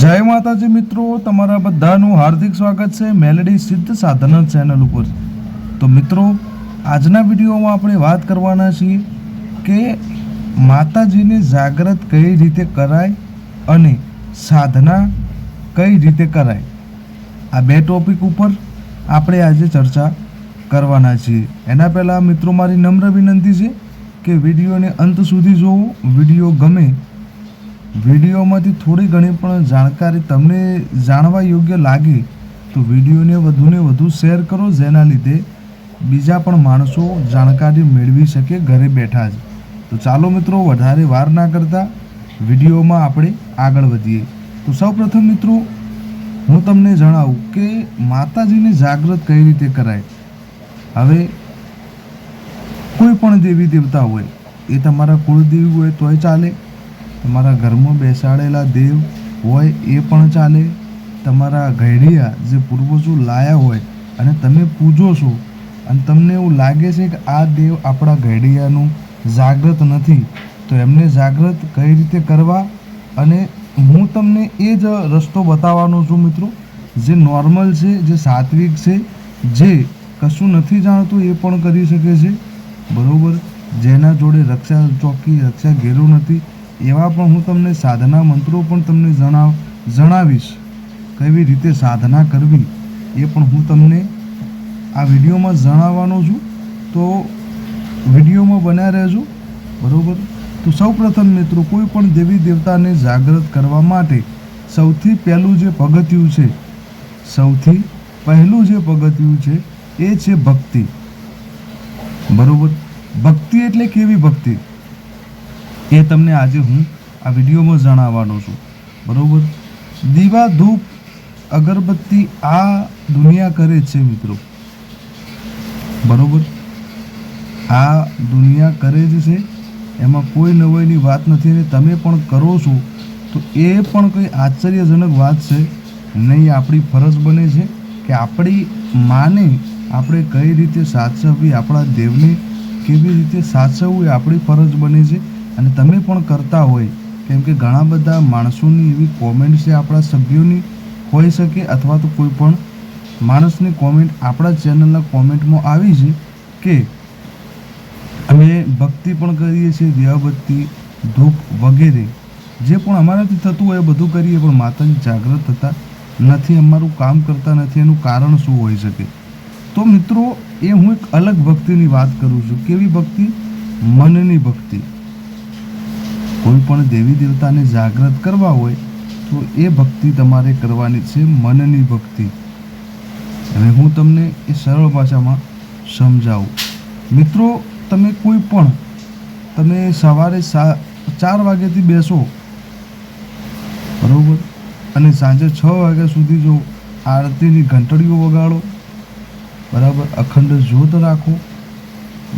જય માતાજી મિત્રો, તમારા બધાનું હાર્દિક સ્વાગત છે મેલેડી સિદ્ધ સાધના ચેનલ ઉપર. તો મિત્રો, આજના વિડીયોમાં આપણે વાત કરવાના છીએ કે માતાજીને જાગ્રત કઈ રીતે કરાય અને સાધના કઈ રીતે કરાય. આ બે ટોપિક ઉપર આપણે આજે ચર્ચા કરવાના છીએ. એના પહેલાં મિત્રો, મારી નમ્ર વિનંતી છે કે વિડીયોને અંત સુધી જોવો. વીડિયો ગમે વિડીયોમાંથી થોડી ઘણી પણ જાણકારી તમને જાણવા યોગ્ય લાગે, તો વિડીયોને વધુને વધુ શેર કરો, જેના લીધે બીજા પણ માણસો જાણકારી મેળવી શકે ઘરે બેઠા જ. તો ચાલો મિત્રો, વધારે વાર ના કરતા વિડીયોમાં આપણે આગળ વધીએ. તો સૌપ્રથમ મિત્રો, હું તમને જણાવું કે માતાજીને જાગૃત કઈ રીતે કરાય? હવે, કોઈ પણ દેવી દેવતા હોય, એ તમારા કુળદેવી હોય તોય ચાલે. તમારા ઘરમાં બેસાડેલા દેવ હોય એ પણ ચાલે. તમારા ઘડિયા જે પૂર્વજો લાયા હોય અને તમે પૂજો છો અને તમને એવું લાગે છે કે આ દેવ આપણા ઘડિયાનું જાગૃત નથી, તો એમને જાગૃત કઈ રીતે કરવા? અને હું તમને એ જ રસ્તો બતાવવાનો છું મિત્રો, જે નોર્મલ છે, જે સાત્વિક છે, જે કશું નથી જાણતું એ પણ કરી શકે છે. બરાબર? જેના જોડે રક્ષા ચોકી, રક્ષા ઘેરું નથી એવા પણ હું તમને સાધના મંત્રો પણ તમને જણાવ, જણાવીશ. કેવી રીતે સાધના કરવી એ પણ હું તમને આ વિડીયોમાં જણાવવાનો છું. તો વિડીયોમાં બન્યા રહેજો. બરાબર? તો સૌપ્રથમ મિત્રો, કોઈ પણ દેવી દેવતાને જાગૃત કરવા માટે સૌથી પહેલું જે પગથિયું છે, સૌથી પહેલું જે પગથિયું છે, એ છે ભક્તિ. બરાબર? ભક્તિ એટલે કેવી ભક્તિ? એ તમને આજે હું આ વિડીયોમાં જણાવવાનો છું. બરોબર? દીવા ધૂપ અગરબત્તી આ દુનિયા કરે છે મિત્રો. બરોબર? આ દુનિયા કરે જ છે. એમાં કોઈ નવાઈની વાત નથી અને તમે પણ કરો છો તો એ પણ કંઈ આશ્ચર્યજનક વાત છે. નહીં, આપણી ફરજ બને છે કે આપણી માને આપણે કઈ રીતે સાચવવી આપણા દેવને કેવી રીતે સાચવવું એ આપણી ફરજ બને છે. અને તમે પણ કરતા હોય, કેમ કે ઘણા બધા માણસોની એવી કોમેન્ટ છે આપણા સભ્યોની, હોઈ શકે અથવા તો કોઈ પણ માણસની કોમેન્ટ આપણા ચેનલના કોમેન્ટમાં આવી છે કે અમે ભક્તિ પણ કરીએ છીએ દીવાબત્તી ધૂપ વગેરે, જે પણ અમારાથી થતું હોય એ બધું કરીએ, પણ માતાજી જાગૃત થતા નથી, અમારું કામ કરતા નથી, એનું કારણ શું હોઈ શકે? તો મિત્રો, એ હું એક અલગ ભક્તિની વાત કરું છું, કેવી ભક્તિ? મનની ભક્તિ. કોઈ પણ દેવી દેવતાને જાગૃત કરવા હોય તો એ ભક્તિ તમારે કરવાની છે, મનની ભક્તિ. અને હું તમને એ સરળ ભાષામાં સમજાવું. મિત્રો, તમે કોઈ પણ, તમે સવારે સા, ચાર વાગ્યાથી બેસો. બરાબર? અને સાંજે છ વાગ્યા સુધી જો આરતીની ઘંટડીઓ વગાડો. બરાબર? અખંડ જ્યોત રાખો.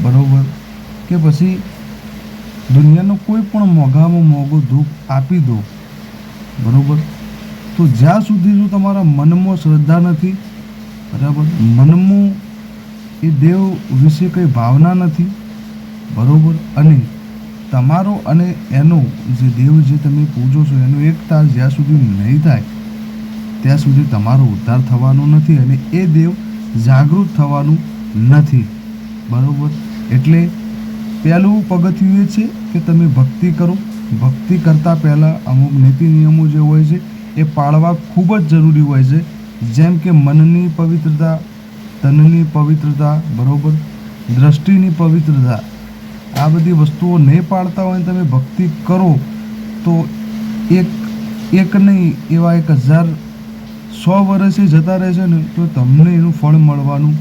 બરાબર? કે પછી દુનિયાનો કોઈ પણ મોંઘામાં મોંઘો ધૂપ આપી દો. બરાબર? તો જ્યાં સુધી જો તમારા મનમાં શ્રદ્ધા નથી, બરાબર? મનમાં એ દેવ વિશે કંઈ ભાવના નથી, બરાબર? અને તમારો અને એનો જે દેવ જે તમે પૂજો છો, એનો એક તાર જ્યાં સુધી નહીં થાય, ત્યાં સુધી તમારો ઉદ્ધાર થવાનો નથી અને એ દેવ જાગૃત થવાનું નથી, બરાબર? એટલે પહેલું પગથિયું એ છે કે તમે ભક્તિ કરો. ભક્તિ કરતાં પહેલાં અમુક નીતિ નિયમો જે હોય છે એ પાળવા ખૂબ જ જરૂરી હોય છે. જેમ કે મનની પવિત્રતા તનની પવિત્રતા, બરાબર? દ્રષ્ટિની પવિત્રતા. આ બધી વસ્તુઓ નહીં પાળતા હોય તમે ભક્તિ કરો, તો એક એક નહીં, એવા એક હજાર સો વર્ષે જતા રહેશે ને, તો તમને એનું ફળ મળવાનું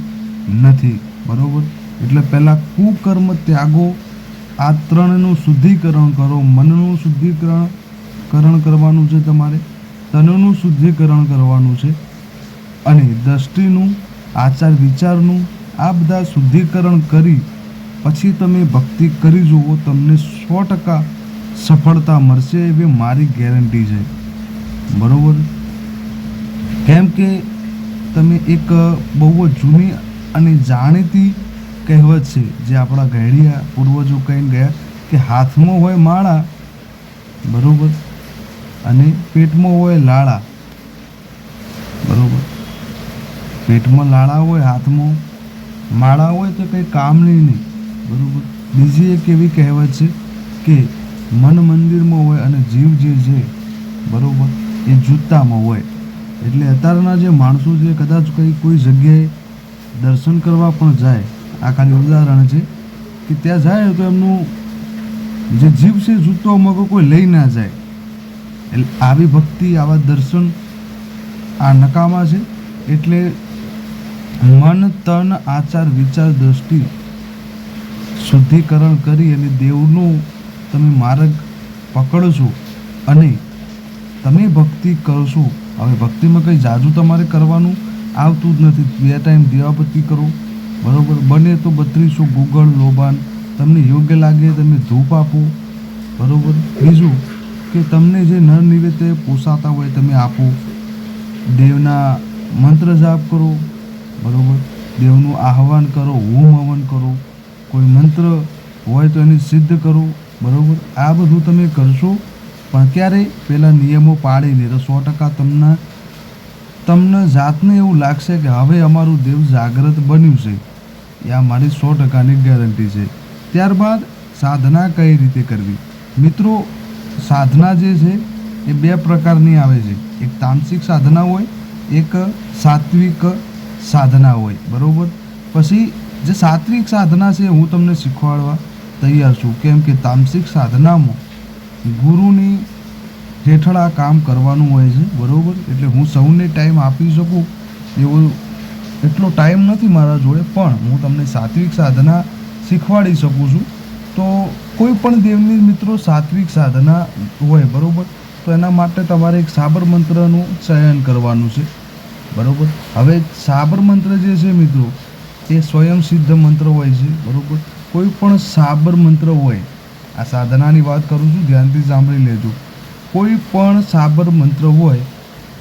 નથી. બરાબર? એટલે પહેલાં કુકર્મ ત્યાગો, આ ત્રણનું શુદ્ધિકરણ કરો, મનનું શુદ્ધિકરણ કરણ કરવાનું છે તમારે, તનનું શુદ્ધિકરણ કરવાનું છે. અને દ્રષ્ટિનું, આચાર વિચારનું, આ બધા શુદ્ધિકરણ કરી, પછી તમે ભક્તિ કરી જુઓ, તમને સો ટકા સફળતા મળશે એવી મારી ગેરંટી છે. બરાબર? કેમ કે તમે એક બહુ જ જૂની અને જાણીતી કહેવત છે જે આપણા ઘેડિયા પૂર્વજો કહીને ગયા કે હાથમાં હોય માળા, બરાબર? અને પેટમાં હોય લાળા, બરોબર? પેટમાં લાળા હોય, હાથમાં માળા હોય તો કંઈ કામની નહીં, બરોબર? બીજી એક એવી કહેવત છે કે મન મંદિરમાં હોય અને જીવ જે છે, બરોબર? એ જૂતામાં હોય. એટલે અત્યારના જે માણસો છે, કદાચ કંઈ કોઈ જગ્યાએ દર્શન કરવા પણ જાય આ ખાલી ઉદાહરણ છે કે ત્યાં જાય તો એમનું જે જીવ છે જૂતો મગો કોઈ લઈ ના જાય. એટલે આવી ભક્તિ, આવા દર્શન આ નકામા છે. એટલે મન, તન, આચાર, વિચાર, દ્રષ્ટિ શુદ્ધિકરણ કરી અને દેવનું તમે માર્ગ પકડશો અને તમે ભક્તિ કરશો. હવે ભક્તિમાં કંઈ જાજુ તમારે કરવાનું આવતું જ નથી. બે ટાઈમ દીવાબત્તી કરો. બરોબર? બને તો બત્રીસો ગુગળ લોબાન તમને યોગ્ય લાગે તમે ધૂપ આપો, બરોબર? બીજું કે તમને જે નર નિવેદ્ય પોસાતા હોય તમે આપો. દેવના મંત્ર જાપ કરો, બરોબર? દેવનું આહવાન કરો હોમ હવન કરો. કોઈ મંત્ર હોય તો એને સિદ્ધ કરો, બરોબર? આ બધું તમે કરશો, પણ ક્યારે? પેલા નિયમો પાડીને. તો સો ટકા તમને તમને જાતને એવું લાગશે કે હવે અમારું દેવ જાગ્રત બન્યું છે. એ આ મારી સો ટકાની ગેરંટી છે. ત્યારબાદ સાધના કઈ રીતે કરવી? મિત્રો, સાધના જે છે, એ બે પ્રકારની આવે છે. એક તામસિક સાધના હોય, એક સાત્વિક સાધના હોય. બરાબર? પછી જે સાત્વિક સાધના છે, હું તમને શીખવાડવા તૈયાર છું. કેમ કે તામસિક સાધનામાં ગુરુની હેઠળ આ કામ કરવાનું હોય છે. બરાબર? એટલે હું સૌને ટાઈમ આપી શકું એવો એટલો ટાઈમ નથી મારા જોડે, પણ હું તમને સાત્વિક સાધના શીખવાડી શકું છું. તો કોઈ પણ દેવની મિત્રો સાત્વિક સાધના હોય, બરાબર? તો એના માટે તમારે એક સાબર મંત્રનું ચયન કરવાનું છે. બરાબર? હવે સાબર મંત્ર જે છે મિત્રો, એ સ્વયં સિદ્ધ મંત્ર હોય છે, બરાબર? કોઈ પણ સાબર મંત્ર હોય, આ સાધનાની વાત કરું છું, ધ્યાનથી સાંભળી લેજો. કોઈ પણ સાબર મંત્ર હોય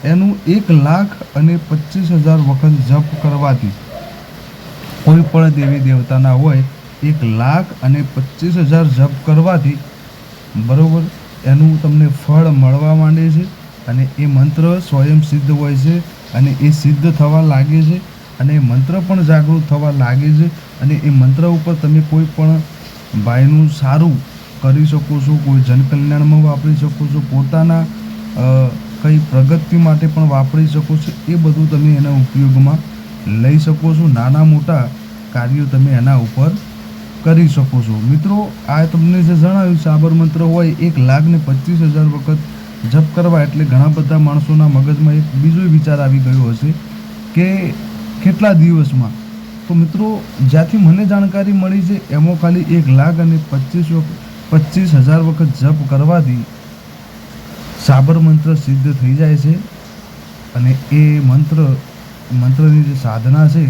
એનું એક લાખ અને પચીસ હજાર વખત જપ કરવાથી. કોઈ પણ દેવી દેવતાના હોય, એક લાખ અને પચીસ હજાર જપ કરવાથી, બરાબર, એનું તમને ફળ મળવા માંડે છે અને એ મંત્ર સ્વયં સિદ્ધ હોય છે અને એ સિદ્ધ થવા લાગે છે અને એ મંત્ર પણ જાગૃત થવા લાગે છે અને એ મંત્ર ઉપર તમે કોઈ પણ ભાઈનું સારું કરી શકો છો, કોઈ જનકલ્યાણમાં વાપરી શકો છો, પોતાના કંઈ પ્રગતિ માટે પણ વાપરી શકો છો, એ બધું તમે એના ઉપયોગમાં લઈ શકો છો. નાના મોટા કાર્યો તમે એના ઉપર કરી શકો છો. મિત્રો, આ તમને જે જણાવ્યું, સાબર મંત્ર હોય, એક લાખ ને પચીસ હજાર વખત જપ કરવા એટલે ઘણા બધા માણસોના મગજમાં એક બીજો વિચાર આવી ગયો હશે કે કેટલા દિવસમાં? તો મિત્રો, જ્યાંથી મને જાણકારી મળી છે, એમાં ખાલી એક લાખ અને પચીસ પચીસ હજાર વખત જપ કરવાથી સાબર મંત્ર સિદ્ધ થઈ જાય છે અને એ મંત્ર, મંત્રની જે સાધના છે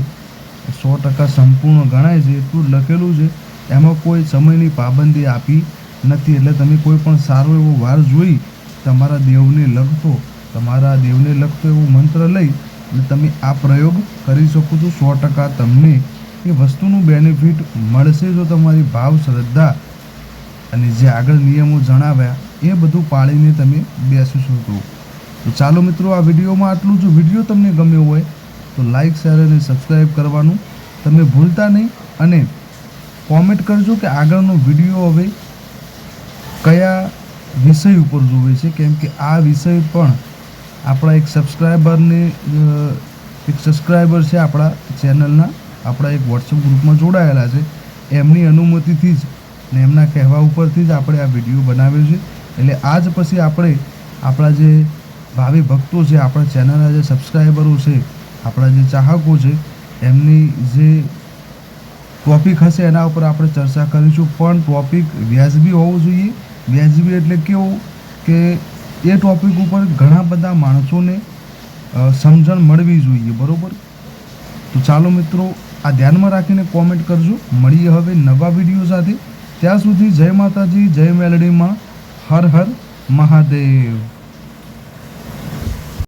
સો ટકા સંપૂર્ણ ગણાય છે, એટલું લખેલું છે. એમાં કોઈ સમયની પાબંદી આપી નથી, એટલે તમે કોઈ પણ સારો એવો વાર જોઈ તમારા દેવને લગતો તમારા દેવને લગતો એવો મંત્ર લઈ, અને તમે આ પ્રયોગ કરી શકો છો, સો ટકા તમને. એ વસ્તુનું બેનિફિટ મળશે જો તમારી ભાવ, શ્રદ્ધા અને જે આગળ નિયમો જણાવ્યા એ બધું પાળીને તમે બેસી શકો તો. ચાલો મિત્રો, આ વિડીયોમાં આટલું જો. વીડિયો તમને ગમ્યો હોય તો લાઈક શેર અને સબસ્ક્રાઈબ કરવાનું તમે ભૂલતા નહીં અને કોમેન્ટ કરજો કે આગળનો વીડિયો હવે કયા વિષય ઉપર જોવે છે. કેમ કે આ વિષય પણ આપણા એક સબસ્ક્રાઈબરને એક સબસ્ક્રાઈબર છે આપણા ચેનલના, આપણા એક વોટ્સઅપ ગ્રુપમાં જોડાયેલા છે. એમની અનુમતિથી જ ને એમના કહેવા ઉપરથી જ આપણે આ વીડિયો બનાવ્યો છે. એટલે આજ પછી આપણે આપણા જે ભાવિ ભક્તો છે, આપણા ચેનલના જે સબસ્ક્રાઈબરો છે, આપણા જે ચાહકો છે, એમની જે ટોપિક હશે એના ઉપર આપણે ચર્ચા કરીશું. પણ ટોપિક વ્યાજબી હોવું જોઈએ. વ્યાજબી એટલે કેવું કે એ ટોપિક ઉપર ઘણા બધા માણસોને સમજણ મળવી જોઈએ, બરાબર? તો ચાલો મિત્રો, આ ધ્યાનમાં રાખીને કોમેન્ટ કરજો. મળીએ હવે નવા વીડિયો સાથે. ત્યાં સુધી જય માતાજી, જય મેલડીમાં. હર હર મહાદેવ.